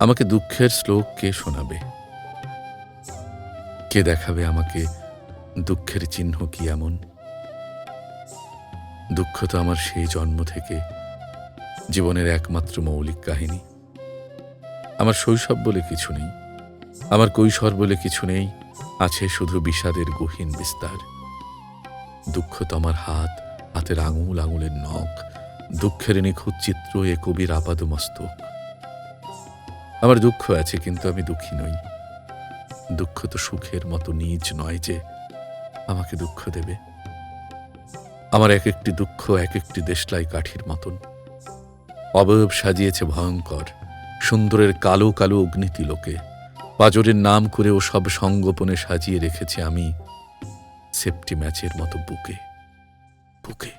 আমাকে দুঃখের শ্লোক কে শোনাবে? কে দেখাবে আমাকে দুঃখের চিহ্ন কি এমন? দুঃখ তো আমার সেই জন্ম থেকে জীবনের একমাত্র মৌলিক কাহিনী। আমার শৈশব বলে কিছু নেই, আমার কৈশোর বলে কিছু নেই, আছে শুধু বিষাদের গহীন বিস্তার। দুঃখ তো আমার হাত, হাতের আঙুল, আঙুলের নখ, দুঃখের নিখুঁত চিত্র এ কবির আপাদ মস্তক আমার দুঃখ আছে, কিন্তু আমি দুঃখী নই। দুঃখ তো সুখের মতো নিজ নয় যে আমাকে দুঃখ দেবে। আমার এক একটি দুঃখ এক একটি দেশলাই কাঠির মতন। অবয়ব সাজিয়েছে ভয়ঙ্কর, সুন্দরের কালো কালো অগ্নিতিলোকে পাজরের নাম করেও সব সঙ্গোপনে সাজিয়ে রেখেছে আমি সেফটি ম্যাচের মতো বুকে বুকে।